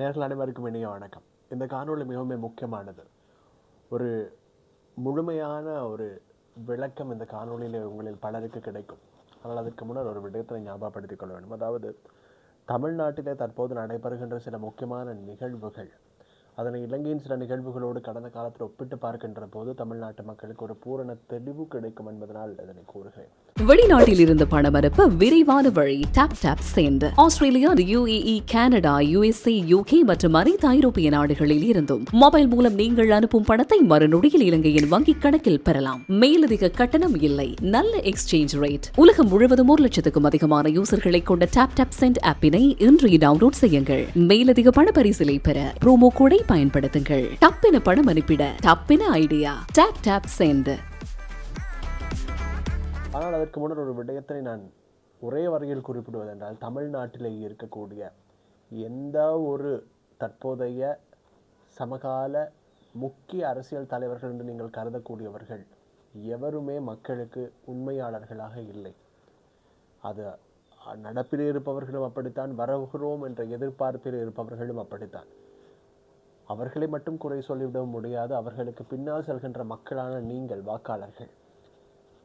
நேர்கள் அனைவருக்கும் இனிய வணக்கம். இந்த காணொளி மிகவும் முக்கியமானது. ஒரு முழுமையான ஒரு விளக்கம் இந்த காணொளியில் உங்களில் பலருக்கு கிடைக்கும். ஆனால் அதற்கு முன்னர் ஒரு விடயத்தை ஞாபகப்படுத்திக் கொள்ள வேண்டும். அதாவது தமிழ்நாட்டிலே தற்போது நடைபெறுகின்ற சில முக்கியமான நிகழ்வுகள் அதனை இலங்கையின் சில நிகழ்வுகளோடு கடந்த காலத்தில் ஒப்பிட்டு பார்க்கின்ற போது தமிழ்நாட்டு மக்களுக்கு ஒரு பூரண தெளிவு கிடைக்கும் என்பதனால் இதனை கூறுகிறேன். வெளிநாட்டில் இருந்து பணம் அனுப்ப விரைவான வழி டாப் டாப் சேர்ந்து. Australia UAE Canada USA UK மற்றும் அனைத்து ஐரோப்பிய நாடுகளில் இருந்தும் மொபைல் மூலம் நீங்கள் அனுப்பும் பணத்தை மறுநொடியில் இலங்கையின் வங்கிக் கணக்கில் பெறலாம். மேலதிக கட்டணம் இல்லை. நல்ல எக்ஸ்சேஞ்ச் ரேட் உலகம் முழுவதும் ஒரு லட்சத்துக்கும் அதிகமான யூசர்களை கொண்ட டாப் டாப் சென்ட் ஆப்பினை இன்று டவுன்லோட் செய்யுங்கள். மேலதிக பண பரிசிலை பெற ப்ரோமோ கோடை பயன்படுத்துங்கள். டப்பின பணம் அனுப்பிட டப்பின ஐடியா. டாப் டாப் சேர்ந்து ஆனால் அதற்கு முன்னர் ஒரு விடயத்தை நான் ஒரே வரையில் குறிப்பிடுவதென்றால் தமிழ்நாட்டிலே இருக்கக்கூடிய எந்த ஒரு தற்போதைய சமகால முக்கிய அரசியல் தலைவர்கள் என்று நீங்கள் கருதக்கூடியவர்கள் எவருமே மக்களுக்கு உண்மையாளர்களாக இல்லை. அது நடப்பில் இருப்பவர்களும் அப்படித்தான் வரவுகிறோம் என்ற எதிர்பார்ப்பில் இருப்பவர்களும் அப்படித்தான். அவர்களை மட்டும் குறை சொல்லிவிட முடியாது. அவர்களுக்கு பின்னால் செல்கின்ற மக்களான நீங்கள் வாக்காளர்கள்.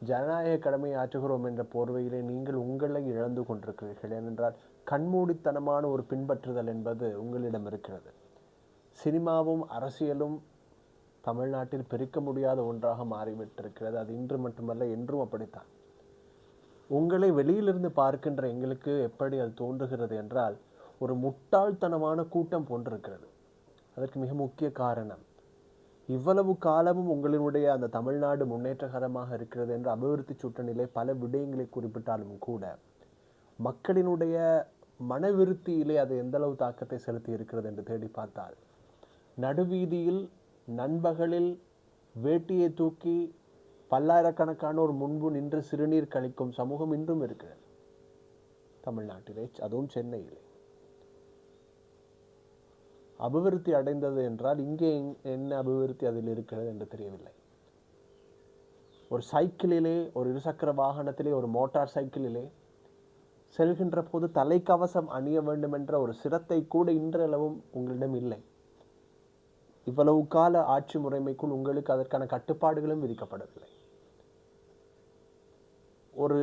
ஜனநாயக கடமையை ஆற்றுகிறோம் என்ற போர்வையிலே நீங்கள் உங்களை இழந்து கொண்டிருக்கிறீர்கள். ஏனென்றால் கண்மூடித்தனமான ஒரு பின்பற்றுதல் என்பது உங்களிடம் இருக்கிறது. சினிமாவும் அரசியலும் தமிழ்நாட்டில் பிரிக்க முடியாத ஒன்றாக மாறிவிட்டிருக்கிறது. அது இன்று மட்டுமல்ல என்றும் அப்படித்தான். உங்களை வெளியிலிருந்து பார்க்கின்ற எங்களுக்கு எப்படி அது தோன்றுகிறது என்றால் ஒரு முட்டாள்தனமான கூட்டம் போன்றிருக்கிறது. அதற்கு மிக முக்கிய காரணம். இவ்வளவு காலமும் உங்களினுடைய அந்த தமிழ்நாடு முன்னேற்றகரமாக இருக்கிறது என்ற அபிவிருத்தி சுட்டநிலை பல விடயங்களை குறிப்பிட்டாலும் கூட மக்களினுடைய மனவிருத்தியிலே அது எந்த அளவு தாக்கத்தை செலுத்தி இருக்கிறது என்று தேடி பார்த்தால் நடுவீதியில் நண்பகலில் வேட்டியை தூக்கி பல்லாயிரக்கணக்கானோர் முன்பு நின்று சிறுநீர் கழிக்கும் சமூகம் இன்றும் இருக்கிறது. தமிழ்நாட்டிலே அதுவும் சென்னையிலே. அபிவிருத்தி அடைந்தது என்றால் இங்கே என்ன அபிவிருத்தி அதில் இருக்கிறது என்று தெரியவில்லை. ஒரு சைக்கிளிலே ஒரு இருசக்கர வாகனத்திலே ஒரு மோட்டார் சைக்கிளிலே செல்கின்ற போது தலைக்கவசம் அணிய வேண்டும் என்ற ஒரு சிரத்தை கூட இன்றளவும் உங்களிடம் இல்லை. இவ்வளவு கால ஆட்சி முறைமைக்குள் உங்களுக்கு அதற்கான கட்டுப்பாடுகளும் விதிக்கப்படவில்லை. ஒரு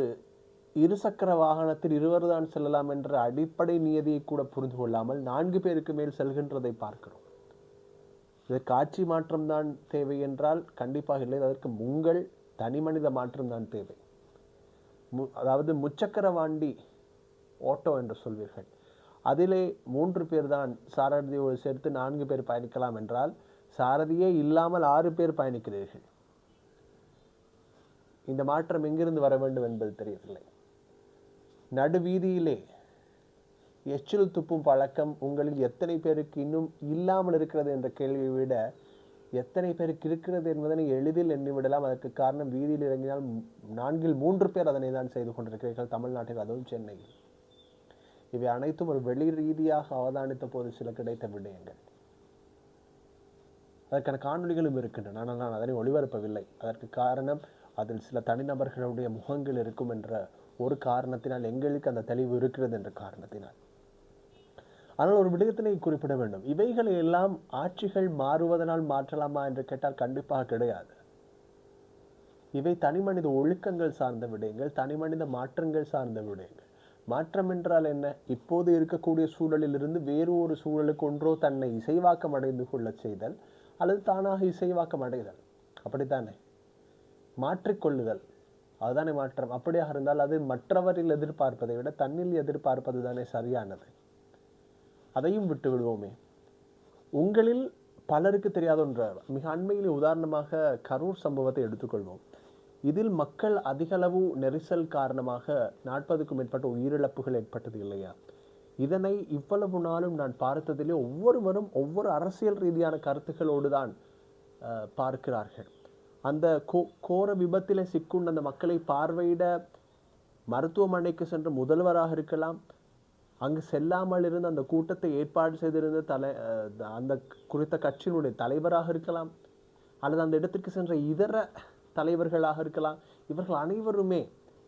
இருசக்கர வாகனத்தில் இருவர் தான் செல்லலாம் என்ற அடிப்படை நியதியை கூட புரிந்து கொள்ளாமல் நான்கு பேருக்கு மேல் செல்கின்றதை பார்க்கிறோம். இது காட்சி மாற்றம் தான் தேவை என்றால் கண்டிப்பாக இல்லை. அதற்கு உங்கள் தனிமனித மாற்றம் தான் தேவை. மு அதாவது முச்சக்கர வாண்டி ஓட்டோ என்று சொல்வீர்கள். அதிலே மூன்று பேர் தான் சாரதியோடு சேர்த்து நான்கு பேர் பயணிக்கலாம் என்றால் சாரதியே இல்லாமல் ஆறு பேர் பயணிக்கிறீர்கள். இந்த மாற்றம் எங்கிருந்து வர வேண்டும் என்பது தெரியவில்லை. நடுவீதியிலே எச்சில் துப்பும் பழக்கம் உங்களில் எத்தனை பேருக்கு இன்னும் இல்லாமல் இருக்கிறது என்ற கேள்வியை விட எத்தனை பேருக்கு இருக்கிறது என்பதனை எளிதில் எண்ணிவிடலாம். அதற்கு காரணம் வீதியில் இறங்கினால் நான்கில் மூன்று பேர் அதனை தான் செய்து கொண்டிருக்கிறீர்கள். தமிழ்நாட்டில் அதுவும் சென்னையில். இவை அனைத்தும் ஒரு வெளி ரீதியாக அவதானித்த போது சில கிடைத்த விடயங்கள். அதற்கான காணொளிகளும் இருக்கின்றன. ஆனால் நான் அதனை ஒளிபரப்பவில்லை. அதற்கு காரணம் அதில் சில தனிநபர்களுடைய முகங்கள் இருக்கும் என்ற ஒரு காரணத்தினால் எங்களுக்கு அந்த தெளிவு இருக்கிறது என்ற காரணத்தினால். ஆனால் ஒரு விடயத்தினை குறிப்பிட வேண்டும். இவைகளை எல்லாம் ஆட்சிகள் மாறுவதனால் மாற்றலாமா என்று கேட்டால் கண்டிப்பாக கிடையாது. இவை தனிமனித ஒழுக்கங்கள் சார்ந்த விடயங்கள் தனிமனித மாற்றங்கள் சார்ந்த விடயங்கள். மாற்றம் என்றால் என்ன? இப்போது இருக்கக்கூடிய சூழலிலிருந்து வேறு ஒரு சூழலுக்கு ஒன்றோ தன்னை இசைவாக்கம் அடைந்து கொள்ளச் செய்தல் அல்லது தானாக இசைவாக்கம் அடைதல். அப்படித்தானே? மாற்றிக்கொள்ளுதல். அதுதானே மாற்றம். அப்படியாக இருந்தால் அது மற்றவரில் எதிர்பார்ப்பதை விட தன்னில் எதிர்பார்ப்பது தானே சரியானது. அதையும் விட்டு விடுவோமே. உங்களில் பலருக்கு தெரியாத ஒன்று மிக அண்மையில் உதாரணமாக கரூர் சம்பவத்தை எடுத்துக்கொள்வோம். இதில் மக்கள் அதிகளவு நெரிசல் காரணமாக நாற்பதுக்கும் மேற்பட்ட உயிரிழப்புகள் ஏற்பட்டது இல்லையா? இதனை இவ்வளவு நாளும் நான் பார்த்ததிலே ஒவ்வொருவரும் ஒவ்வொரு அரசியல் ரீதியான கருத்துக்களோடு தான் பார்க்கிறார்கள். அந்த கோ கோர விபத்தில் சிக்குண்ட அந்த மக்களை பார்வையிட மருத்துவமனைக்கு சென்ற முதல்வராக இருக்கலாம். அங்கு செல்லாமல் இருந்த அந்த கூட்டத்தை ஏற்பாடு செய்திருந்த தலை அந்த குறித்த கட்சியினுடைய தலைவராக இருக்கலாம். அல்லது அந்த இடத்திற்கு சென்ற இதர தலைவர்களாக இருக்கலாம். இவர்கள் அனைவருமே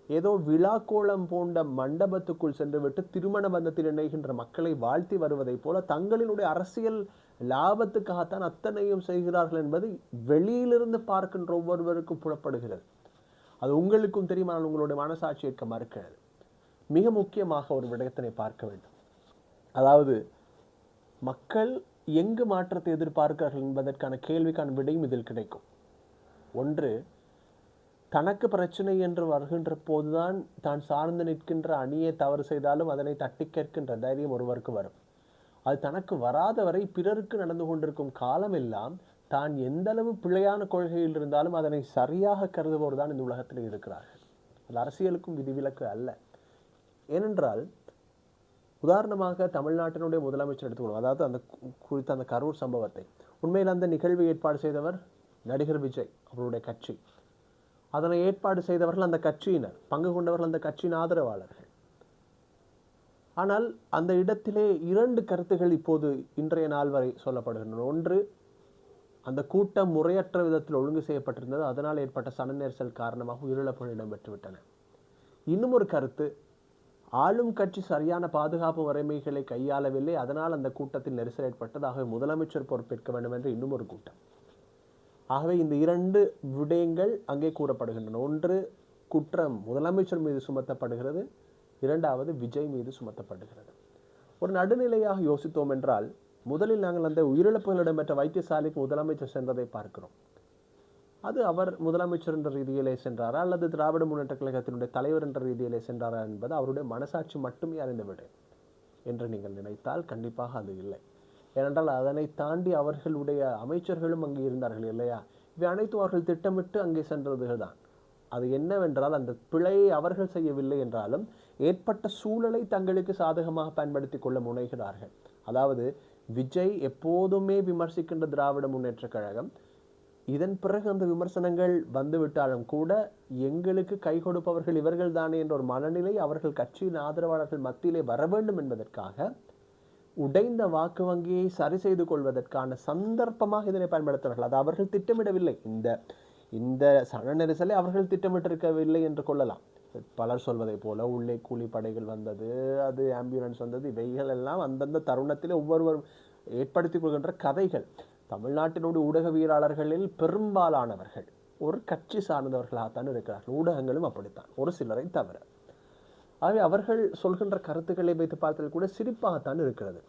ஏதோ விழாக்கோலம் போன்ற மண்டபத்துக்குள் சென்றுவிட்டு திருமண பந்தத்தில் இணைகின்ற மக்களை வாழ்த்தி வருவதைப் போல தங்களினுடைய அரசியல் லாபத்துக்காகத்தான் அத்தனையும் செய்கிறார்கள் என்பது வெளியிலிருந்து பார்க்கின்ற ஒவ்வொருவருக்கும் புலப்படுகிறது. அது உங்களுக்கும் தெரியுமா உங்களுடைய மனசாட்சி ஏற்க மறுக்கிறது. மிக முக்கியமாக ஒரு விடயத்தினை பார்க்க வேண்டும். அதாவது மக்கள் எங்கு மாற்றத்தை எதிர்பார்க்கிறார்கள் என்பதற்கான கேள்விக்கான விடையும் இதில் கிடைக்கும். ஒன்று தனக்கு பிரச்சனை என்று வருகின்ற போதுதான் தான் சார்ந்து நிற்கின்ற அணியை தவறு செய்தாலும் அதனை தட்டி கேட்கின்ற தைரியம் ஒருவருக்கு வரும். அது தனக்கு வராத வரை பிறருக்கு நடந்து கொண்டிருக்கும் காலமெல்லாம் தான் எந்தளவு பிழையான கொள்கையில் இருந்தாலும் அதனை சரியாக கருதுபவர் தான் இந்த உலகத்தில் இருக்கிறார்கள் அது அரசியலுக்கும் விதிவிலக்கு அல்ல. ஏனென்றால் உதாரணமாக தமிழ்நாட்டினுடைய முதலமைச்சர் எடுத்துக்கணும் அதாவது அந்த குறித்த அந்த கரூர் சம்பவத்தை. உண்மையில் அந்த நிகழ்வு ஏற்பாடு செய்தவர் நடிகர் விஜய் அவருடைய கட்சி. அதனை ஏற்பாடு செய்தவர்கள் அந்த கட்சியினர். பங்கு கொண்டவர்கள் அந்த கட்சியின் ஆதரவாளர்கள். ஆனால் அந்த இடத்திலே இரண்டு கருத்துகள் இப்போது இன்றைய நாள் வரை சொல்லப்படுகின்றன. ஒன்று அந்த கூட்டம் முறையற்ற விதத்தில் ஒழுங்கு செய்யப்பட்டிருந்தது. அதனால் ஏற்பட்ட சன நெரிசல் காரணமாக உயிரிழப்புகள் இடம்பெற்றுவிட்டன. இன்னும் ஒரு கருத்து ஆளும் கட்சி சரியான பாதுகாப்பு முறைமைகளை கையாளவில்லை. அதனால் அந்த கூட்டத்தில் நெரிசல் ஏற்பட்டது. ஆகவே முதலமைச்சர் பொறுப்பேற்க வேண்டும் என்று இன்னும் ஒரு கூட்டம். ஆகவே இந்த இரண்டு விடயங்கள் அங்கே கூறப்படுகின்றன. ஒன்று குற்றம் முதலமைச்சர் மீது சுமத்தப்படுகிறது. இரண்டாவது விஜய் மீது சுமத்தப்படுகிறது. ஒரு நடுநிலையாக யோசித்தோம் என்றால் முதலில் நாங்கள் அந்த உயிரிழப்புகள் இடம்பெற்ற வைத்தியசாலைக்கு முதலமைச்சர் சென்றதை பார்க்கிறோம். அது அவர் முதலமைச்சர் என்ற ரீதியிலே சென்றாரா அல்லது திராவிட முன்னேற்ற கழகத்தினுடைய தலைவர் என்ற ரீதியிலே சென்றாரா என்பது அவருடைய மனசாட்சி மட்டுமே அறிந்துவிடும் என்று நீங்கள் நினைத்தால் கண்டிப்பாக அது இல்லை. ஏனென்றால் அதனை தாண்டி அவர்களுடைய அமைச்சர்களும் அங்கே இருந்தார்கள் இல்லையா? இவை அனைத்தும் அவர்கள் திட்டமிட்டு அங்கே சென்றதுகள் தான் அது என்னவென்றால் அந்த பிழையை அவர்கள் செய்யவில்லை என்றாலும் ஏற்பட்ட சூழலை தங்களுக்கு சாதகமாக பயன்படுத்தி கொள்ள முனைகிறார்கள். அதாவது விஜய் எப்போதுமே விமர்சிக்கின்ற திராவிட முன்னேற்ற கழகம் இதன் பிறகு அந்த விமர்சனங்கள் வந்துவிட்டாலும் கூட எங்களுக்கு கை கொடுப்பவர்கள் இவர்கள் தானே என்ற ஒரு மனநிலை அவர்கள் கட்சியின் ஆதரவாளர்கள் மத்தியிலே வர வேண்டும் என்பதற்காக உடைந்த வாக்கு வங்கியை சரி செய்து கொள்வதற்கான சந்தர்ப்பமாக இதனை பயன்படுத்தினார்கள் அது அவர்கள் திட்டமிடவில்லை. இந்த இந்த சன நெரிசலை அவர்கள் திட்டமிட்டிருக்கவில்லை என்று கொள்ளலாம். பலர் சொல்வதைப் போல உள்ளே கூலிப்படைகள் வந்தது அது ஆம்புலன்ஸ் வந்தது இவைகள் எல்லாம் அந்தந்த தருணத்தில் ஒவ்வொருவரும் ஏற்படுத்திக் கொள்கின்ற கதைகள். தமிழ்நாட்டினுடைய ஊடகவியலாளர்களில் பெரும்பாலானவர்கள் ஒரு கட்சி சார்ந்தவர்களாகத்தான் இருக்கிறார்கள். ஊடகங்களும் அப்படித்தான் ஒரு சிலரை தவிர. ஆகவே அவர்கள் சொல்கின்ற கருத்துக்களை வைத்து பார்த்தால் கூட சிரிப்பாகத்தான் இருக்கிறது.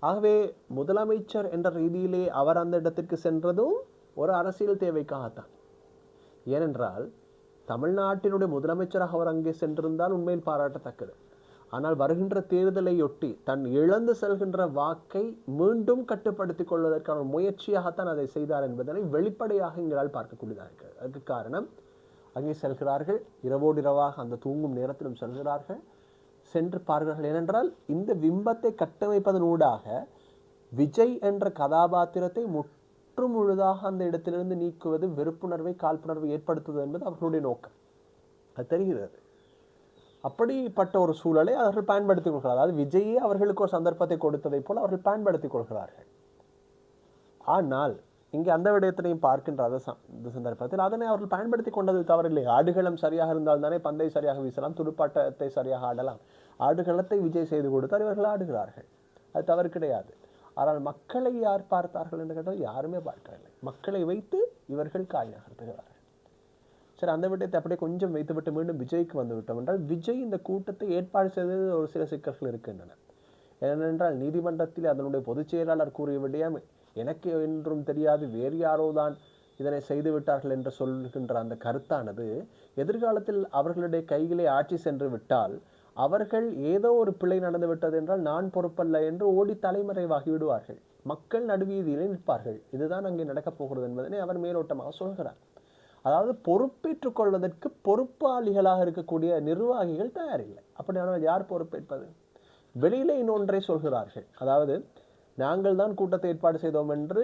ஆகவே முதலமைச்சர் என்ற ரீதியிலே அவர் அந்த இடத்திற்கு சென்றதும் ஒரு அரசியல் தேவைக்காகத்தான். ஏனென்றால் தமிழ்நாட்டினுடைய முதலமைச்சராக அவர் அங்கே சென்றிருந்தால் உண்மையில் பாராட்டத்தக்கது. ஆனால் வருகின்ற தேர்தலையொட்டி தன் இழந்து செல்கின்ற வாக்கை மீண்டும் கட்டுப்படுத்திக் கொள்வதற்கான ஒரு முயற்சியாகத்தான் அதை செய்தார் என்பதனை வெளிப்படையாக எங்களால் பார்க்கக்கூடியதாக இருக்கிறது அதுக்கு காரணம் அங்கே செல்கிறார்கள் இரவோடு இரவாக அந்த தூங்கும் நேரத்திலும் செல்கிறார்கள். சென்று பார்க்கிறார்கள் ஏனென்றால் இந்த பிம்பத்தை கட்டமைப்பதன் ஊடாக விஜய் என்ற கதாபாத்திரத்தை முற்று முழுதாக அந்த இடத்திலிருந்து நீக்குவது வெறுப்புணர்வை காழ்ப்புணர்வை ஏற்படுத்துவது என்பது அவர்களுடைய நோக்கம். அது தெரிகிறது. அப்படிப்பட்ட ஒரு சூழலை அவர்கள் பயன்படுத்திக் கொள்கிறார்கள். அதாவது விஜயே அவர்களுக்கு ஒரு சந்தர்ப்பத்தை கொடுத்ததைப் போல் அவர்கள் பயன்படுத்திக் கொள்கிறார்கள். ஆனால் இங்கே அந்த விடயத்தினையும் பார்க்கின்ற அந்த இந்த சந்தர்ப்பத்தில் அதனை அவர்கள் பயன்படுத்தி கொண்டது தவறில்லை. ஆடுகளம் சரியாக இருந்தால் தானே பந்தை சரியாக வீசலாம் துடுப்பாட்டத்தை சரியாக ஆடலாம். ஆடுகளத்தை விஜய் செய்து கொடுத்தால் இவர்கள் ஆடுகிறார்கள். அது தவறு கிடையாது. ஆனால் மக்களை யார் பார்த்தார்கள் என்று கேட்டால் யாருமே பார்க்கவில்லை. மக்களை வைத்து இவர்கள் காய் நகர்த்துகிறார்கள் சரி அந்த விடயத்தை அப்படியே கொஞ்சம் வைத்துவிட்டு மீண்டும் விஜய்க்கு வந்து விட்டோம் என்றால் விஜய் இந்த கூட்டத்தை ஏற்பாடு செய்தது ஒரு சில சிக்கல்கள் இருக்கின்றன. ஏனென்றால் நீதிமன்றத்தில் அதனுடைய பொதுச் செயலாளர் கூறிய விடயம் எனக்கு என்றும் தெரியாது வேறு யாரோ தான் இதனை செய்து விட்டார்கள் என்று சொல்கின்ற அந்த கருத்தானது எதிர்காலத்தில் அவர்களுடைய கைகளை ஆட்சி சென்று விட்டால் அவர்கள் ஏதோ ஒரு பிழை நடந்துவிட்டது என்றால் நான் பொறுப்பல்ல என்று ஓடி தலைமறைவாகி விடுவார்கள். மக்கள் நடுவீதியிலே நிற்பார்கள். இதுதான் அங்கே நடக்கப் போகிறது என்பதனை அவர் மேலோட்டமாக சொல்கிறார். அதாவது பொறுப்பேற்றுக் கொள்வதற்கு பொறுப்பாளிகளாக இருக்கக்கூடிய நிர்வாகிகள் தயாரில்லை. அப்படியானால் யார் பொறுப்பேற்பது? வெளியில இன்னொன்றை சொல்கிறார்கள். அதாவது நாங்கள் தான் கூட்டத்தை ஏற்பாடு செய்தோம் என்று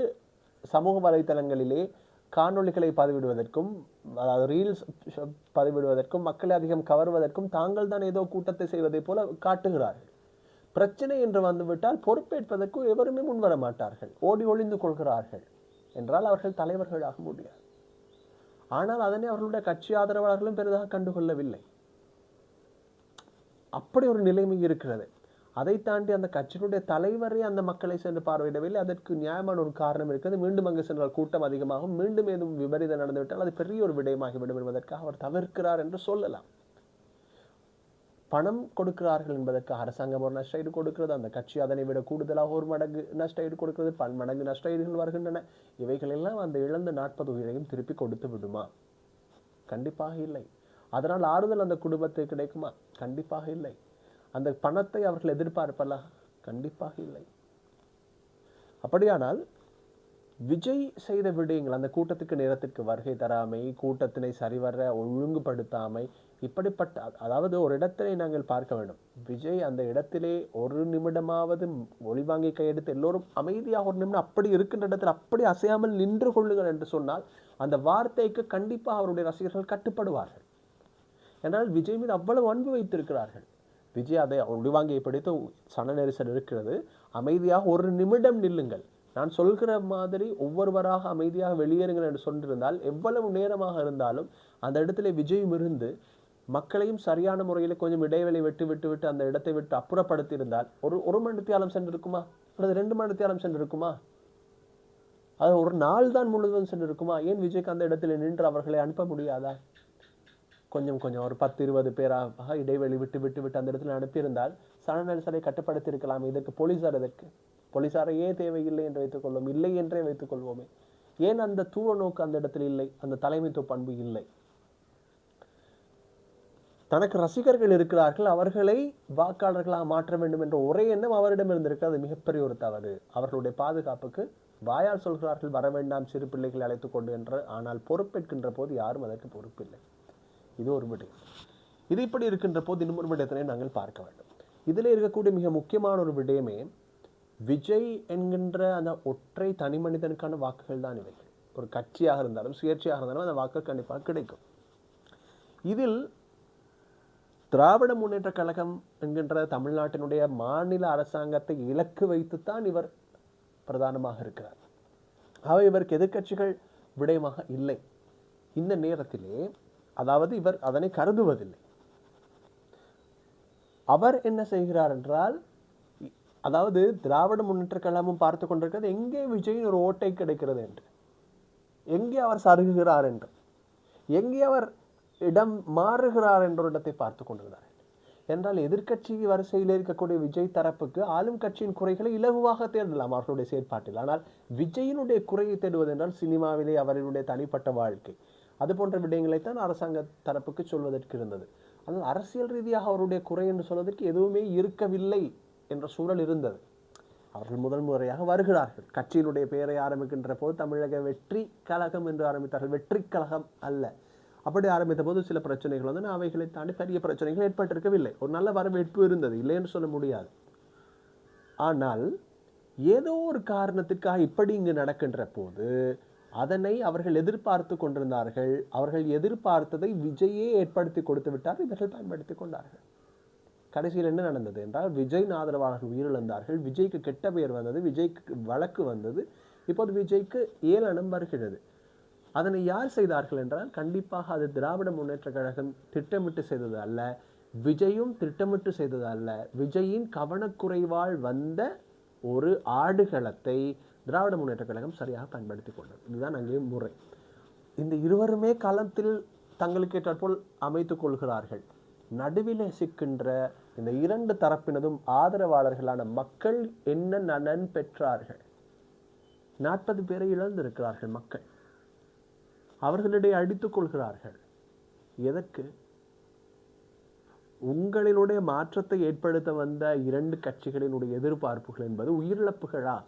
சமூக வலைத்தளங்களிலே காணொளிகளை பதிவிடுவதற்கும் அதாவது ரீல்ஸ் பதிவிடுவதற்கும் மக்களை அதிகம் கவர்வதற்கும் தாங்கள் தான் ஏதோ கூட்டத்தை செய்வதைப் போல காட்டுகிறார்கள். பிரச்சனை என்று வந்துவிட்டால் பொறுப்பேற்பதற்கு எவருமே முன்வர மாட்டார்கள். ஓடி ஒளிந்து கொள்கிறார்கள். என்றால் அவர்கள் தலைவர்களாக முடியாது. ஆனால் அதனை அவர்களுடைய கட்சி ஆதரவாளர்களும் பெரிதாக கண்டுகொள்ளவில்லை. அப்படி ஒரு நிலைமை இருக்கிறது. அதை தாண்டி அந்த கட்சியினுடைய தலைவரே அந்த மக்களை சென்று பார்வையிடவில்லை. அதற்கு நியாயமான ஒரு காரணம் இருக்கிறது. மீண்டும் அங்கு சென்றால் கூட்டம் அதிகமாகும். மீண்டும் ஏதும் விபரீதம் நடந்துவிட்டால் அது பெரிய ஒரு விடயமாகிவிடும் என்பதற்காக அவர் தவிர்க்கிறார் என்று சொல்லலாம். பணம் கொடுக்கிறார்கள் என்பதற்கு அரசாங்கம் ஒரு நஷ்டஈடு கொடுக்கிறது. அந்த கட்சி அதனை விட கூடுதலாக ஒரு மடங்கு நஷ்ட ஈடு கொடுக்கிறது. பல் மடங்கு நஷ்ட ஈடுகள் வருகின்றன. இவைகள் எல்லாம் அந்த இழந்த நாற்பது உயிரையும் திருப்பி கொடுத்து விடுமா? கண்டிப்பாக இல்லை. அதனால் ஆறுதல் அந்த குடும்பத்துக்கு கிடைக்குமா? கண்டிப்பாக இல்லை. அந்த பணத்தை அவர்கள் எதிர்பார்ப்பலா? கண்டிப்பாக இல்லை. அப்படியானால் விஜய் செய்த விடயங்கள் அந்த கூட்டத்துக்கு நேரத்திற்கு வருகை தராமை கூட்டத்தினை சரிவர ஒழுங்குபடுத்தாமை இப்படிப்பட்ட அதாவது ஒரு இடத்திலே நாங்கள் பார்க்க வேண்டும். விஜய் அந்த இடத்திலே ஒரு நிமிடமாவது ஒளிவாங்கி கையெடுத்து எல்லோரும் அமைதியாக ஒரு நிமிடம் அப்படி இருக்கின்ற இடத்தில் அப்படி அசையாமல் நின்று கொள்ளுங்கள் என்று சொன்னால் அந்த வார்த்தைக்கு கண்டிப்பாக அவருடைய ரசிகர்கள் கட்டுப்படுவார்கள். ஏனால் விஜய் மீது அவ்வளவு அன்பு வைத்திருக்கிறார்கள். விஜய் அதை உள்வாங்கிய படித்து சன நெரிசல் இருக்கிறது. அமைதியாக ஒரு நிமிடம் நில்லுங்கள். நான் சொல்கிற மாதிரி ஒவ்வொருவராக அமைதியாக வெளியேறுங்கள் என்று சொல்லியிருந்தால் எவ்வளவு நேரமாக இருந்தாலும் அந்த இடத்துல விஜயும் இருந்து மக்களையும் சரியான முறையில் கொஞ்சம் இடைவெளி விட்டு விட்டு விட்டு அந்த இடத்தை விட்டு அப்புறப்படுத்தியிருந்தால் ஒரு ஒரு மணித்தியாலம் சென்றிருக்குமா? அல்லது ரெண்டு மணித்தியாலம் சென்றிருக்குமா? அது ஒரு நாள் தான் முழுவதும் சென்றிருக்குமா? ஏன் விஜய்க்கு அந்த இடத்துல நின்று அவர்களை அனுப்ப முடியாதா? கொஞ்சம் கொஞ்சம் ஒரு பத்து இருபது பேராக இடைவெளி விட்டு விட்டு விட்டு அந்த இடத்துல அனுப்பியிருந்தால் சன கட்டுப்படுத்தியிருக்கலாம். இதற்கு போலீஸார் இதற்கு போலீஸாரையே தேவையில்லை என்று வைத்துக்கொள்வோம் இல்லை என்றே வைத்துக் கொள்வோமே. ஏன் அந்த தூர நோக்கு அந்த இடத்தில் இல்லை? அந்த தலைமைத்துவ பண்பு இல்லை. தனக்கு ரசிகர்கள் இருக்கிறார்கள் அவர்களை வாக்காளர்களாக மாற்ற வேண்டும் என்ற ஒரே எண்ணம் அவரிடம் இருந்திருக்கிறது. மிகப்பெரிய ஒரு தவறு. அவர்களுடைய பாதுகாப்புக்கு வாயால் சொல்கிறார்கள் வர வேண்டாம் சிறு பிள்ளைகளை அழைத்துக் கொண்டு என்று. ஆனால் பொறுப்பேற்கின்ற போது யாரும் அதற்கு பொறுப்பில்லை. இது ஒரு விடயம் இது இப்படி இருக்கின்ற போது இன்னொரு விடயத்தினை நாங்கள் பார்க்க வேண்டும். இதில் இருக்கக்கூடிய மிக முக்கியமான ஒரு விடயமே விஜய் என்கின்ற அந்த ஒற்றை தனி மனிதனுக்கான வாக்குகள் தான் இவை ஒரு கட்சியாக இருந்தாலும் சுயேட்சையாக இருந்தாலும் அந்த வாக்கு கண்டிப்பாக கிடைக்கும். இதில் திராவிட முன்னேற்ற கழகம் என்கின்ற தமிழ்நாட்டினுடைய மாநில அரசாங்கத்தை இலக்கு வைத்துத்தான் இவர் பிரதானமாக இருக்கிறார். ஆக இவருக்கு எதிர்க்கட்சிகள் விடயமாக இல்லை. இந்த நேரத்திலே அதாவது இவர் அதனை கருதுவதில்லை. அவர் என்ன செய்கிறார் என்றால் அதாவது திராவிட முன்னேற்ற கழகமும் பார்த்து கொண்டிருக்கிறது எங்கே விஜயின் ஒரு ஓட்டை கிடைக்கிறது என்று. எங்கே அவர் சருகுகிறார் என்று. எங்கே அவர் இடம் மாறுகிறார் என்ற இடத்தை பார்த்து கொண்டிருந்தார். என்றால் எதிர்க்கட்சி வரிசையில் இருக்கக்கூடிய விஜய் தரப்புக்கு ஆளும் கட்சியின் குறைகளை இலகுவாக தேடலாம் அவர்களுடைய செயற்பாட்டில். ஆனால் விஜயினுடைய குறையை தேடுவது என்றால் சினிமாவிலே அவர்களுடைய தனிப்பட்ட வாழ்க்கை. அது போன்ற விடயங்களைத்தான் அரசாங்க தரப்புக்கு சொல்வதற்கு இருந்தது. ஆனால் அரசியல் ரீதியாக அவருடைய குறை என்று சொல்வதற்கு எதுவுமே இருக்கவில்லை என்ற சூழல் இருந்தது. அவர்கள் முதல் முறையாக வருகிறார்கள். கட்சியினுடைய பெயரை ஆரம்பிக்கின்ற போது தமிழக வெற்றி கழகம் என்று ஆரம்பித்தார்கள். வெற்றி கழகம் அல்ல. அப்படி ஆரம்பித்த போது சில பிரச்சனைகள் வந்து அவைகளை தாண்டி பெரிய பிரச்சனைகள் ஏற்பட்டிருக்கவில்லை. ஒரு நல்ல வரவேற்பு இருந்தது. இல்லை என்று சொல்ல முடியாது. ஆனால் ஏதோ ஒரு காரணத்திற்காக இப்படி இங்கு நடக்கின்ற போது அதனை அவர்கள் எதிர்பார்த்து கொண்டிருந்தார்கள். அவர்கள் எதிர்பார்த்ததை விஜயே ஏற்படுத்தி கொடுத்து விட்டார். இவர்கள் பயன்படுத்தி கொண்டார்கள். கடைசியில் என்ன நடந்தது என்றால் விஜய் ஆதரவாளர்கள் உயிரிழந்தார்கள். விஜய்க்கு கெட்ட பெயர் வந்தது. விஜய்க்கு வழக்கு வந்தது. இப்போது விஜய்க்கு ஏளனம் வருகிறது. அதனை யார் செய்தார்கள் என்றால் கண்டிப்பாக அது திராவிட முன்னேற்ற கழகம் திட்டமிட்டு செய்தது அல்ல. விஜயும் திட்டமிட்டு செய்தது அல்ல. விஜயின் கவனக்குறைவால் வந்த ஒரு ஆடுகளத்தை திராவிட முன்னேற்ற கழகம் சரியாக பயன்படுத்தி கொண்டது. இதுதான் அங்கே முறை. இந்த இருவருமே களத்தில் தங்களுக்கு ஏற்றாற்போல் அமைத்துக் கொள்கிறார்கள். நடுவிலே சிக்கின்ற இந்த இரண்டு தரப்பினதும் ஆதரவாளர்களான மக்கள் என்ன நலன் பெற்றார்கள்? நாற்பது பேரை இழந்திருக்கிறார்கள் மக்கள். அவர்களிடையே அடித்துக் கொள்கிறார்கள். எதற்கு? உங்களினுடைய மாற்றத்தை ஏற்படுத்த வந்த இரண்டு கட்சிகளினுடைய எதிர்பார்ப்புகள் என்பது உயிரிழப்புகளா?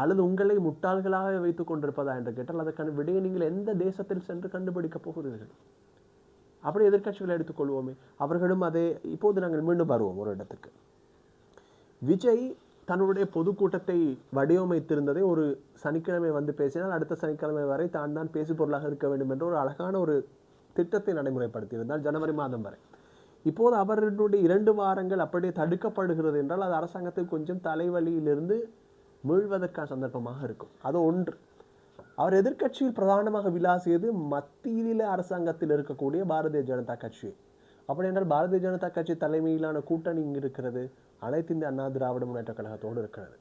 அல்லது உங்களை முட்டாள்களாக வைத்துக் கொண்டிருப்பதா என்று கேட்டால் அதற்கான விடையை நீங்கள் எந்த தேசத்தில் சென்று கண்டுபிடிக்கப் போகிறீர்கள்? அப்படி எதிர்க்கட்சிகளை எடுத்துக்கொள்வோமே அவர்களும் அதே இப்போது நாங்கள் மீண்டும் வருவோம் ஒரு இடத்துக்கு. விஜய் தன்னுடைய பொதுக்கூட்டத்தை வடிவமைத்திருந்ததை ஒரு சனிக்கிழமை வந்து பேசினால் அடுத்த சனிக்கிழமை வரை தான் தான் பேசுபொருளாக இருக்க வேண்டும் என்ற ஒரு அழகான ஒரு திட்டத்தை நடைமுறைப்படுத்தியிருந்தால் ஜனவரி மாதம் வரை. இப்போது அவர்களுடைய இரண்டு வாரங்கள் அப்படியே தடுக்கப்படுகிறது என்றால் அது அரசாங்கத்துக்கு கொஞ்சம் தலைவலியிலிருந்து மீழ்வதற்கான சந்தர்ப்பமாக இருக்கும். அது ஒன்று. அவர் எதிர்க்கட்சியில் பிரதானமாக விளாசியது மத்தியில அரசாங்கத்தில் இருக்கக்கூடிய பாரதிய ஜனதா கட்சி. அப்படி என்றால் பாரதிய ஜனதா கட்சி தலைமையிலான கூட்டணி இங்கு இருக்கிறது. அனைத்து இந்திய அண்ணா திராவிட முன்னேற்ற கழகத்தோடு இருக்கிறது.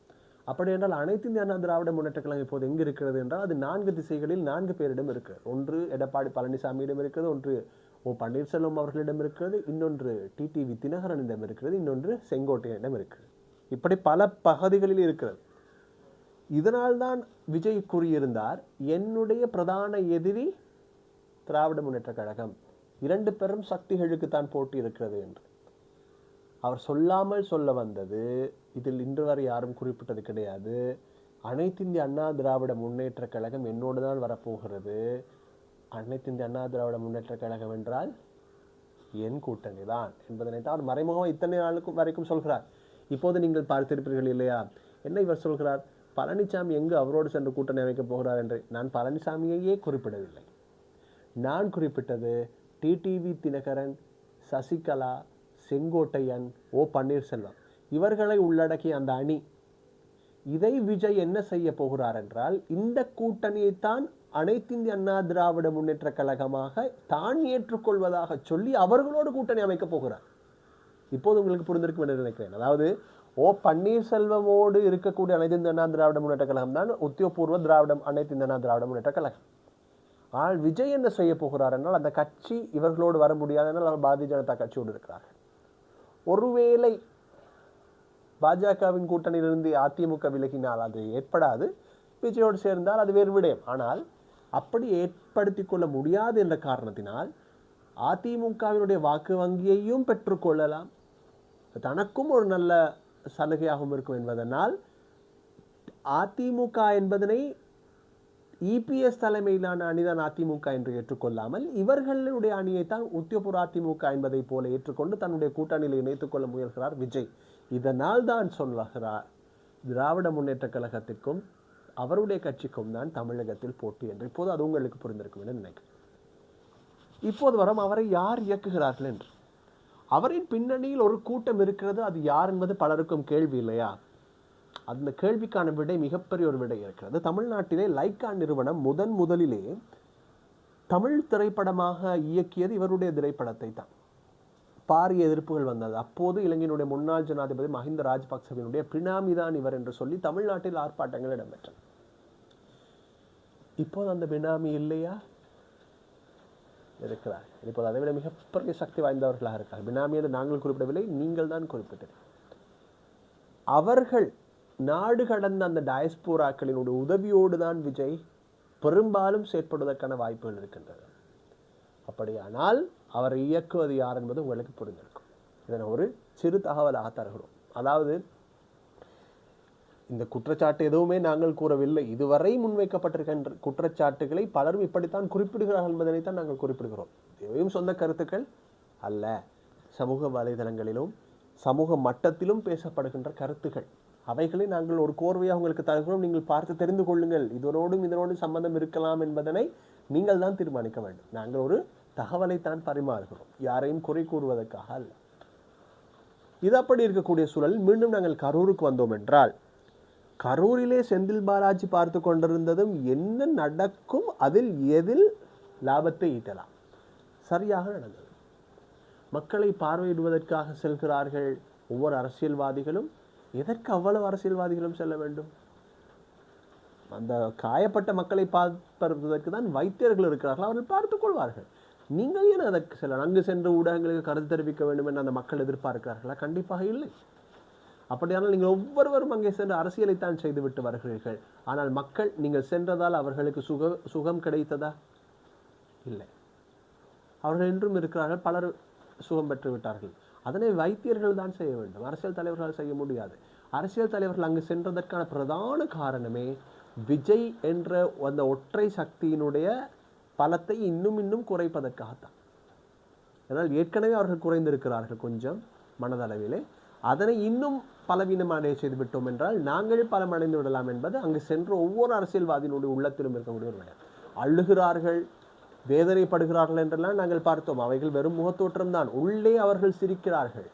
அப்படி என்றால் அனைத்து இந்திய அண்ணா திராவிட முன்னேற்ற கழகம் இப்போது எங்கு இருக்கிறது என்றால் அது நான்கு திசைகளில் நான்கு பேரிடம் இருக்கிறது. ஒன்று எடப்பாடி பழனிசாமியிடம் இருக்கிறது ஒன்று ஓ பன்னீர்செல்வம் அவர்களிடம் இருக்கிறது இன்னொன்று டிடிவி தினகரனிடம் இருக்கிறது இன்னொன்று செங்கோட்டையனிடம் இருக்கிறது. இப்படி பல பகுதிகளில் இருக்கிறது. இதனால்தான் விஜய் கூறியிருந்தார் என்னுடைய பிரதான எதிரி திராவிட முன்னேற்ற கழகம். இரண்டு பெரும் சக்திகளுக்கு தான் போட்டி இருக்கிறது என்று. அவர் சொல்லாமல் சொல்ல வந்தது இதில் இன்று வரை யாரும் குறிப்பிட்டது கிடையாது. அனைத்து இந்திய அண்ணா திராவிட முன்னேற்ற கழகம் என்னோடு தான் வரப்போகிறது. அனைத்து இந்திய அண்ணா திராவிட முன்னேற்ற கழகம் என்றால் என் கூட்டணி தான் என்பதனை தான் அவர் மறைமுகமாக இத்தனை நாளுக்கும் வரைக்கும் சொல்கிறார். இப்போது நீங்கள் பார்த்திருப்பீர்கள் இல்லையா? என்ன இவர் சொல்கிறார்? பழனிசாமி எங்கு அவரோடு சென்று கூட்டணி அமைக்கப் போகிறார் என்று நான் பழனிசாமியையே குறிப்பிடவில்லை. நான் குறிப்பிட்டது டிடிவி தினகரன் சசிகலா செங்கோட்டையன் ஓ பன்னீர்செல்வம். இவர்களை உள்ளடக்கிய அந்த அணி. இதை விஜய் என்ன செய்ய போகிறார் என்றால் இந்த கூட்டணியைத்தான் அனைத்திந்திய அண்ணா திராவிட முன்னேற்ற கழகமாக தான் ஏற்றுக்கொள்வதாக சொல்லி அவர்களோடு கூட்டணி அமைக்கப் போகிறார். இப்போது உங்களுக்கு புரிந்திருக்கும் என்று நினைக்கிறேன். அதாவது ஓ பன்னீர்செல்வமோடு இருக்கக்கூடிய அனைத்து இந்திய அண்ணா திராவிட முன்னேற்ற கழகம் தான் உத்தியோகபூர்வ திராவிடம் அனைத்து இந்திய அண்ணா திராவிட முன்னேற்ற கழகம். ஆனால் விஜய் என்ன செய்ய போகிறார் என்றால் அந்த கட்சி இவர்களோடு வர முடியாது என்றால் அவர் பாரதிய ஜனதா கட்சியோடு இருக்கிறார் ஒருவேளை பாஜகவின் கூட்டணியிலிருந்து அதிமுக விலகினால் அது ஏற்படாது விஜயோடு சேர்ந்தால் அது வேறு விடயம். ஆனால் அப்படி ஏற்படுத்தி கொள்ள முடியாது என்ற காரணத்தினால் அதிமுகவினுடைய வாக்கு வங்கியையும் பெற்றுக்கொள்ளலாம் தனக்கும் ஒரு நல்ல சலுகையாகவும் இருக்கும் என்பதனால் அதிமுக என்பதனை இபிஎஸ் தலைமையிலான அணிதான் அதிமுக என்று ஏற்றுக்கொள்ளாமல் இவர்களுடைய அணியைத்தான் உத்தியபுர அதிமுக என்பதை போல ஏற்றுக்கொண்டு தன்னுடைய கூட்டணியில் இணைத்துக் கொள்ள முயல்கிறார் விஜய். இதனால் தான் சொல்லுகிறார் திராவிட முன்னேற்ற கழகத்திற்கும் அவருடைய கட்சிக்கும் தான் தமிழகத்தில் போட்டி என்று. இப்போது அது உங்களுக்கு புரிந்திருக்கும் என்று நினைக்கிறேன். இப்போது வரும் அவரை யார் இயக்குகிறார்கள் என்று? அவரின் பின்னணியில் ஒரு கூட்டம் இருக்கிறது அது யார் என்பது பலருக்கும் கேள்வி இல்லையா? அந்த கேள்விக்கான விடை மிகப்பெரிய ஒரு விடை இருக்கிறது. தமிழ்நாட்டிலே லைக்கா நிறுவனம் முதன் முதலிலே தமிழ் திரைப்படமாக இயக்கியது இவருடைய திரைப்படத்தை தான். பாரிய எதிர்ப்புகள் வந்தது. அப்போது இலங்கையினுடைய முன்னாள் ஜனாதிபதி மஹிந்த ராஜபக்சவினுடைய பினாமிதான் இவர் என்று சொல்லி தமிழ்நாட்டில் ஆர்ப்பாட்டங்கள் இடம்பெற்றன. இப்போது அந்த பினாமி இல்லையா? இருக்கிறார். இப்போது அதை விட மிகப்பெரிய சக்தி வாய்ந்தவர்களாக இருக்கிறார் பினாமி என்று நாங்கள் குறிப்பிடவில்லை நீங்கள் தான் குறிப்பிட்டீர்கள் அவர்கள் நாடு கடந்த அந்த டயஸ்போராக்களினுடைய உதவியோடு தான் விஜய் பெரும்பாலும் செயற்படுவதற்கான வாய்ப்புகள் இருக்கின்றன. அப்படியானால் அவரை இயக்குவது யார் என்பது உங்களுக்கு புரிந்திருக்கும். இதனை ஒரு சிறு தகவலாக தருகிறோம். அதாவது இந்த குற்றச்சாட்டு எதுவுமே நாங்கள் கூறவில்லை. இதுவரை முன்வைக்கப்பட்டிருக்கின்ற குற்றச்சாட்டுகளை பலரும் இப்படித்தான் குறிப்பிடுகிறார்கள் என்பதனைத்தான் நாங்கள் குறிப்பிடுகிறோம். இவையும் சொந்த கருத்துக்கள் அல்ல. சமூக வலைதளங்களிலும் சமூக மட்டத்திலும் பேசப்படுகின்ற கருத்துக்கள். அவைகளை நாங்கள் ஒரு கோர்வையாக உங்களுக்கு தருகிறோம். நீங்கள் பார்த்து தெரிந்து கொள்ளுங்கள். இதனோடும் இதனோடும் சம்பந்தம் இருக்கலாம் என்பதனை நீங்கள் தான் தீர்மானிக்க வேண்டும். நாங்கள் ஒரு தகவலை தான் பரிமாறுகிறோம். யாரையும் குறை கூறுவதற்காக அல்ல. இது அப்படி இருக்கக்கூடிய சூழல் மீண்டும் நாங்கள் கரூருக்கு வந்தோம் என்றால் கரூரிலே செந்தில் பாலாஜி பார்த்து கொண்டிருந்ததும் என்ன நடக்கும் அதில் எதில் லாபத்தை ஈட்டலாம். சரியாக நடந்தது. மக்களை பார்வையிடுவதற்காக செல்கிறார்கள் ஒவ்வொரு அரசியல்வாதிகளும். எதற்கு அவ்வளவு அரசியல்வாதிகளும் செல்ல வேண்டும்? அந்த காயப்பட்ட மக்களை பார்ப்பதற்கு தான் வைத்தியர்கள் இருக்கிறார்கள். அவர்கள் பார்த்துக் கொள்வார்கள். நீங்கள் ஏன் அதற்கு செல்ல அங்கு சென்று ஊடகங்களுக்கு கருத்து தெரிவிக்க வேண்டும் என்று அந்த மக்கள் எதிர்பார்க்கிறார்களா? கண்டிப்பாக இல்லை. அப்படியானால் நீங்கள் ஒவ்வொருவரும் அங்கே சென்று அரசியலைத்தான் செய்துவிட்டு வருகிறீர்கள். ஆனால் மக்கள் நீங்கள் சென்றதால் அவர்களுக்கு சுக சுகம் கிடைத்ததா? இல்லை. அவர்கள் என்றும் இருக்கிறார்கள் பலர் சுகம் பெற்று விட்டார்கள். அதனை வைத்தியர்கள் தான் செய்ய வேண்டும். அரசியல் தலைவர்களால் செய்ய முடியாது. அரசியல் தலைவர்கள் அங்கு சென்றதற்கான பிரதான காரணமே விஜய் என்ற அந்த ஒற்றை சக்தியினுடைய பலத்தை இன்னும் இன்னும் குறைப்பதற்காகத்தான். அதனால் ஏற்கனவே அவர்கள் குறைந்திருக்கிறார்கள் கொஞ்சம் மனதளவிலே. அதனை இன்னும் பலவீனமான செய்து விட்டோம் என்றால் நாங்கள் பலமடைந்து விடலாம் என்பது அங்கு சென்ற ஒவ்வொரு அரசியல்வாதியினுடைய உள்ளத்திலும் இருக்கக்கூடிய ஒரு விடயம் அழுகிறார்கள் வேதனைப்படுகிறார்கள் என்றெல்லாம் நாங்கள் பார்த்தோம். அவைகள் வெறும் முகத்தோற்றம் தான். உள்ளே அவர்கள் சிரிக்கிறார்கள்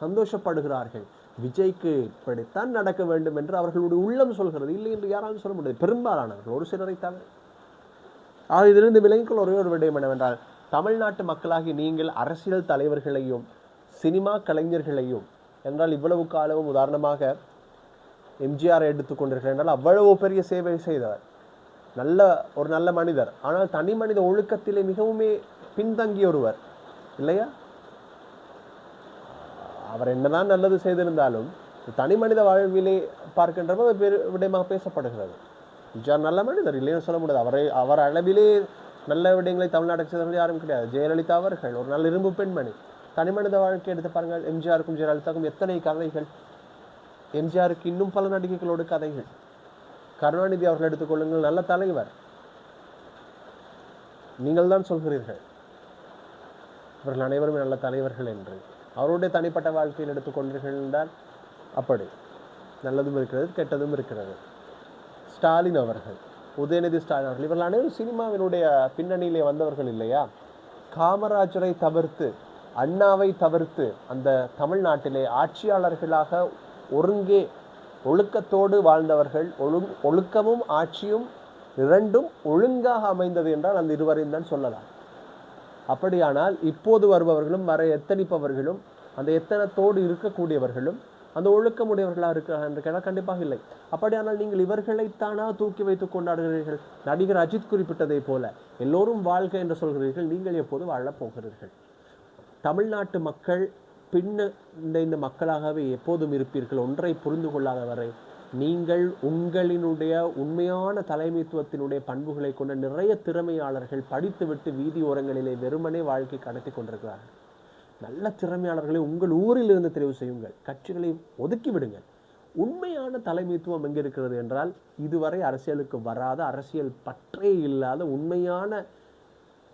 சந்தோஷப்படுகிறார்கள். விஜய்க்கு இப்படித்தான் நடக்க வேண்டும் என்று அவர்களுடைய உள்ளம் சொல்கிறது. இல்லை என்று யாராலும் சொல்ல முடியாது. பெரும்பாலானவர்கள் ஒரு சிலரை தவிர. ஆக இதிலிருந்து விலங்கிக்குள் ஒரே ஒரு விடயம் என்னவென்றால் தமிழ்நாட்டு மக்களாகி நீங்கள் அரசியல் தலைவர்களையும் சினிமா கலைஞர்களையும் என்றால் இவ்வளவு காலமும் உதாரணமாக எம்ஜிஆர் எடுத்துக்கொண்டிருக்கிறார் என்றால் அவ்வளவு பெரிய சேவை செய்தவர். நல்ல ஒரு நல்ல மனிதர். ஆனால் தனி மனித ஒழுக்கத்திலே மிகவுமே பின்தங்கிய ஒருவர். இல்லையா? அவர் என்னதான் நல்லது செய்திருந்தாலும் தனி மனித வாழ்விலே பார்க்கின்றப்ப அது பெரு விடயமாக பேசப்படுகிறது. எம்ஜிஆர் நல்ல மனிதர் இல்லைன்னு சொல்ல முடியாது. அவரை அவர் அளவிலே நல்ல விடயங்களை தமிழ்நாட்டுக்கு செய்தவர்கள் யாரும் கிடையாது. ஜெயலலிதா அவர்கள் ஒரு நல்ல இரும்பு பெண்மணி. தனிமனித வாழ்க்கை எடுத்து பாருங்கள். எம்ஜிஆருக்கும் ஜெயலலிதாவுக்கும் எத்தனை கதைகள்? எம்ஜிஆருக்கு இன்னும் பல நடிகைகளோடு கதைகள். கருணாநிதி அவர்கள் எடுத்துக்கொள்ளுங்கள் நல்ல தலைவர். நீங்கள் தான் சொல்கிறீர்கள். இவர்கள் அனைவரும் நல்ல தலைவர்கள் என்று. அவருடைய தனிப்பட்ட வாழ்க்கையில் எடுத்துக்கொண்டீர்கள் என்றால் அப்படி. நல்லதும் இருக்கிறது கெட்டதும் இருக்கிறது. ஸ்டாலின் அவர்கள் உதயநிதி ஸ்டாலின் அவர்கள் இவர்கள் அனைவரும் சினிமாவினுடைய பின்னணியிலே வந்தவர்கள் இல்லையா? காமராஜரை தவிர்த்து அண்ணாவை தவிர்த்து அந்த தமிழ்நாட்டிலே ஆட்சியாளர்களாக ஒருங்கே ஒழுக்கத்தோடு வாழ்ந்தவர்கள் ஒழுங் ஒழுக்கமும் ஆட்சியும் இரண்டும் ஒழுங்காக அமைந்தது என்றால் அந்த இருவரையும் தான் சொல்லலாம். அப்படியானால் இப்போது வருபவர்களும் வர எத்தனிப்பவர்களும் அந்த எத்தனத்தோடு இருக்கக்கூடியவர்களும் அந்த ஒழுக்கமுடையவர்களாக இருக்கிறார்கள் என்று கேட்டால் கண்டிப்பாக இல்லை. அப்படியானால் நீங்கள் இவர்களைத்தானா தூக்கி வைத்து கொண்டாடுகிறீர்கள்? நடிகர் அஜித் குறிப்பிட்டதை போல எல்லோரும் வாழ்க என்று சொல்கிறீர்கள் நீங்கள் எப்போது வாழப் போகிறீர்கள்? தமிழ்நாட்டு மக்கள் பின்ன இந்த இந்த மக்களாகவே எப்போதும் இருப்பீர்கள். ஒன்றை புரிந்து கொள்ளாத வரை நீங்கள் உங்களினுடைய உண்மையான தலைமைத்துவத்தினுடைய பண்புகளை கொண்ட நிறைய திறமையாளர்கள் படித்துவிட்டு வீதி ஓரங்களிலே வெறுமனே வாழ்க்கை கடத்தி கொண்டிருக்கிறார்கள். நல்ல திறமையாளர்களை உங்கள் ஊரில் இருந்து தெரிவு செய்யுங்கள். கட்சிகளை ஒதுக்கி விடுங்கள். உண்மையான தலைமைத்துவம் எங்கே இருக்கிறது என்றால் இதுவரை அரசியலுக்கு வராத அரசியல் பற்றே இல்லாத உண்மையான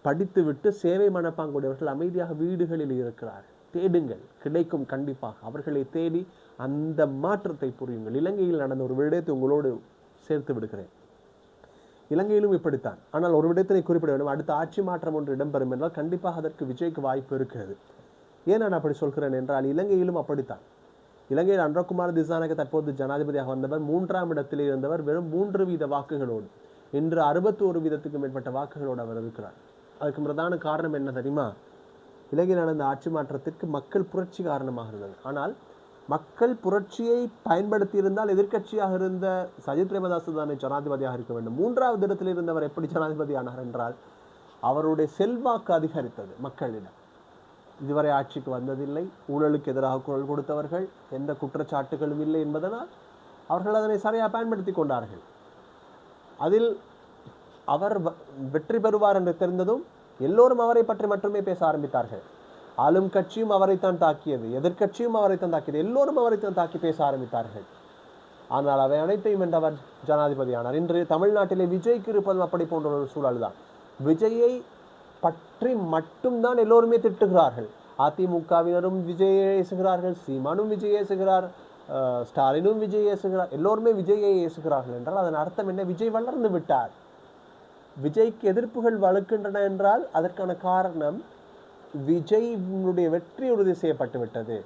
படித்துவிட்டு சேவை மனப்பாங்குடையவர்கள் அமைதியாக வீடுகளில் இருக்கிறார் தேடுங்கள் கிடைக்கும் கண்டிப்பாக. அவர்களை தேடி அந்த மாற்றத்தை புரியுங்கள். இலங்கையில் நடந்த ஒரு விடயத்தை உங்களோடு சேர்த்து விடுகிறேன். இலங்கையிலும் இப்படித்தான். ஆனால் ஒரு விடயத்தினை குறிப்பிட வேண்டும். அடுத்த ஆட்சி மாற்றம் ஒன்று இடம்பெறும் என்றால் கண்டிப்பாக அதற்கு விஜய்க்கு வாய்ப்பு இருக்கிறது. ஏன் நான் அப்படி சொல்கிறேன் என்றால் இலங்கையிலும் அப்படித்தான். இலங்கையில் அன்றகுமார் திசானக தற்போது ஜனாதிபதியாக வந்தவர் மூன்றாம் இடத்தில் இருந்தவர் வெறும் மூன்று வீத வாக்குகளோடு இன்று அறுபத்தோரு வீதத்துக்கு மேற்பட்ட வாக்குகளோடு அவர் இருக்கிறார். அதுக்கு பிரதான காரணம் என்ன தெரியுமா? இலங்கையில் நடந்த ஆட்சி மாற்றத்திற்கு மக்கள் புரட்சி காரணமாக இருந்தது. ஆனால் மக்கள் புரட்சியை பயன்படுத்தி இருந்தால் எதிர்க்கட்சியாக இருந்த சஜித் பிரேமதாஸ் தானே ஜனாதிபதியாக இருக்க வேண்டும். மூன்றாவது இடத்தில் இருந்தவர் எப்படி ஜனாதிபதி ஆனார் என்றால் அவருடைய செல்வாக்கு அதிகரித்தது மக்களிடம். இதுவரை ஆட்சிக்கு வந்ததில்லை. ஊழலுக்கு எதிராக குரல் கொடுத்தவர்கள் எந்த குற்றச்சாட்டுகளும் இல்லை என்பதனால் அவர்கள் அதனை சரியாக பயன்படுத்தி கொண்டார்கள். அதில் அவர் வ- வெற்றி பெறுவார் என்று தெரிந்ததும் எல்லோரும் அவரை பற்றி மட்டுமே பேச ஆரம்பித்தார்கள். ஆளும் கட்சியும் அவரைத்தான் தாக்கியது எதிர்க்கட்சியும் அவரைத்தான் தாக்கியது எல்லோரும் அவரைத்தான் தாக்கி பேச ஆரம்பித்தார்கள். ஆனால் அவை அனைத்தையும் வென்றவர் ஜனாதிபதியானார். இன்று தமிழ்நாட்டிலே விஜய்க்கு இருப்பதும் அப்படி போன்ற ஒரு சூழல் தான் விஜயை பற்றி மட்டும்தான் எல்லோருமே திட்டுகிறார்கள். அதிமுகவினரும் விஜயை ஏசுகிறார்கள் சீமானும் விஜய் ஏசுகிறார் ஸ்டாலினும் விஜய் ஏசுகிறார் எல்லோருமே விஜயை ஏசுகிறார்கள் என்றால் அதன் அர்த்தம் என்ன? விஜய் வளர்ந்து விட்டார். விஜய்க்கு எதிர்ப்புகள் வலுக்கின்றன என்றால் அதற்கான காரணம் விஜய்னுடைய வெற்றி உறுதி செய்யப்பட்டு விட்டது.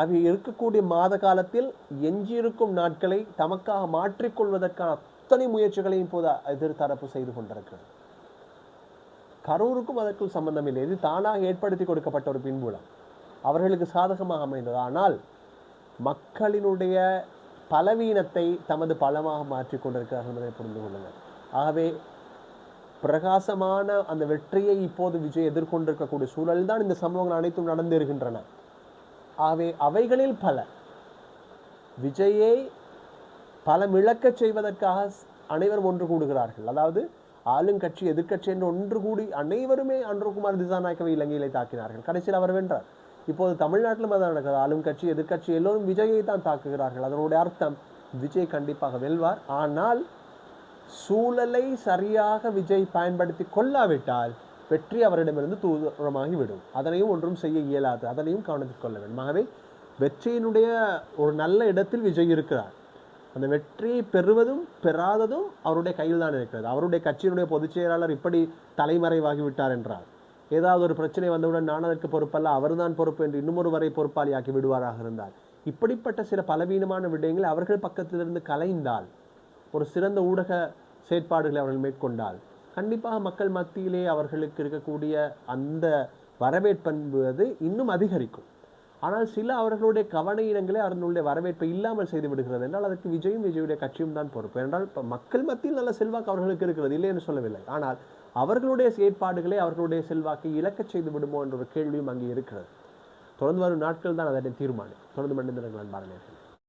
அவை இருக்கக்கூடிய மாத காலத்தில் எஞ்சியிருக்கும் நாட்களை தமக்காக மாற்றிக்கொள்வதற்கான அத்தனை முயற்சிகளையும் இப்போது எதிர்த்தரப்பு செய்து கொண்டிருக்கிறது. கரூருக்கும் அதற்கும் சம்பந்தம் இல்லை. இது தானாக ஏற்படுத்தி கொடுக்கப்பட்ட ஒரு பின்புலம் அவர்களுக்கு சாதகமாக அமைந்தது. ஆனால் மக்களினுடைய பலவீனத்தை தமது பலமாக மாற்றிக் கொண்டிருக்கிறார்கள் என்பதை புரிந்து கொள்ளுங்கள். ஆகவே பிரகாசமான அந்த வெற்றியை இப்போது விஜய் எதிர்கொண்டிருக்கக்கூடிய சூழலில் தான் இந்த சம்பவங்கள் அனைத்தும் நடந்திருக்கின்றன அவை அவைகளில் பல விஜயை பலம் இழக்கச் செய்வதற்காக அனைவரும் ஒன்று கூடுகிறார்கள். அதாவது ஆளுங்கட்சி எதிர்க்கட்சி என்று ஒன்று கூடி அனைவருமே அன்றுகுமார் திசாநாயக்கவை இலங்கையிலே தாக்கினார்கள். கடைசியில் அவர் வென்றார். இப்போது தமிழ்நாட்டிலும் அதான் நடக்கிறது ஆளும் கட்சி எதிர்க்கட்சி எல்லோரும் விஜயை தான் தாக்குகிறார்கள். அதனுடைய அர்த்தம் விஜய் கண்டிப்பாக வெல்வார். ஆனால் சூழலை சரியாக விஜய் பயன்படுத்தி கொள்ளாவிட்டால் வெற்றி அவரிடமிருந்து தூரமாகிவிடும். அதனையும் ஒன்றும் செய்ய இயலாது. அதனையும் கவனத்தில் கொள்ள வேண்டும். ஆகவே வெற்றியினுடைய ஒரு நல்ல இடத்தில் விஜய் இருக்கிறார். அந்த வெற்றியை பெறுவதும் பெறாததும் அவருடைய கையில் தான் இருக்கிறது. அவருடைய கட்சியினுடைய பொதுச் செயலாளர் இப்படி தலைமறைவாகிவிட்டார் என்றார் என்றால் ஏதாவது ஒரு பிரச்சனை வந்தவுடன் நான் அதற்கு பொறுப்பல்ல அவர்தான் பொறுப்பு என்று இன்னும் வரை பொறுப்பாளியாக்கி விடுவாராக இருந்தால் இப்படிப்பட்ட சில பலவீனமான விடயங்களை அவர்கள் பக்கத்திலிருந்து கலைந்தால் ஒரு சிறந்த ஊடக செயற்பாடுகளை அவர்கள் மேற்கொண்டால் கண்டிப்பாக மக்கள் மத்தியிலே அவர்களுக்கு இருக்கக்கூடிய அந்த வரவேற்பென்பது இன்னும் அதிகரிக்கும். ஆனால் சில அவர்களுடைய கவன இனங்களே அவர்களுடைய வரவேற்பை இல்லாமல் செய்து விடுகிறது என்றால் அதற்கு விஜயும் விஜயுடைய கட்சியும் தான் பொறுப்பு. என்றால் இப்போ மக்கள் மத்தியில் நல்ல செல்வாக்கு அவர்களுக்கு இருக்கிறது இல்லை என்று சொல்லவில்லை. ஆனால் அவர்களுடைய செயற்பாடுகளை அவர்களுடைய செல்வாக்கை இழக்கச் செய்து விடுமோ என்ற ஒரு கேள்வியும் அங்கே இருக்கிறது. தொடர்ந்து வரும் நாட்கள் தான் அதனை தீர்மானம். தொடர்ந்து மனிதர்கள் அன்பான நேயர்களே.